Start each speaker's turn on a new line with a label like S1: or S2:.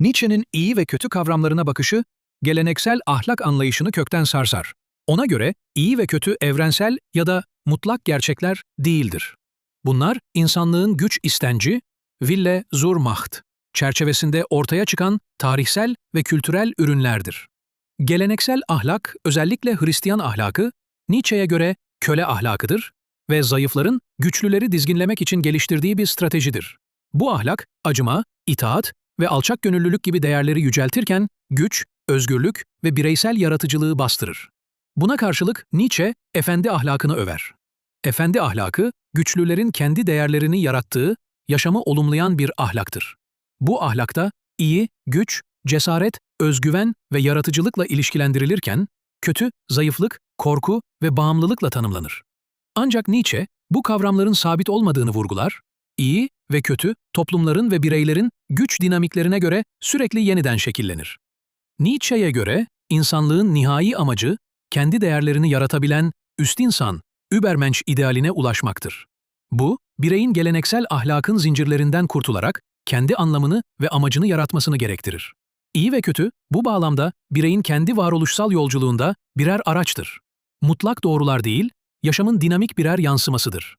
S1: Nietzsche'nin iyi ve kötü kavramlarına bakışı, geleneksel ahlak anlayışını kökten sarsar. Ona göre iyi ve kötü evrensel ya da mutlak gerçekler değildir. Bunlar insanlığın güç istenci, Wille zur Macht çerçevesinde ortaya çıkan tarihsel ve kültürel ürünlerdir. Geleneksel ahlak, özellikle Hristiyan ahlakı, Nietzsche'ye göre köle ahlakıdır ve zayıfların güçlüleri dizginlemek için geliştirdiği bir stratejidir. Bu ahlak, acıma, itaat ve alçak gönüllülük gibi değerleri yüceltirken güç, özgürlük ve bireysel yaratıcılığı bastırır. Buna karşılık Nietzsche, efendi ahlakını över. Efendi ahlakı, güçlülerin kendi değerlerini yarattığı, yaşamı olumlayan bir ahlaktır. Bu ahlakta iyi, güç, cesaret, özgüven ve yaratıcılıkla ilişkilendirilirken, kötü, zayıflık, korku ve bağımlılıkla tanımlanır. Ancak Nietzsche, bu kavramların sabit olmadığını vurgular, iyi ve kötü, toplumların ve bireylerin güç dinamiklerine göre sürekli yeniden şekillenir. Nietzsche'ye göre, insanlığın nihai amacı, kendi değerlerini yaratabilen üst insan, Übermensch idealine ulaşmaktır. Bu, bireyin geleneksel ahlakın zincirlerinden kurtularak kendi anlamını ve amacını yaratmasını gerektirir. İyi ve kötü, bu bağlamda bireyin kendi varoluşsal yolculuğunda birer araçtır. Mutlak doğrular değil, yaşamın dinamik birer yansımasıdır.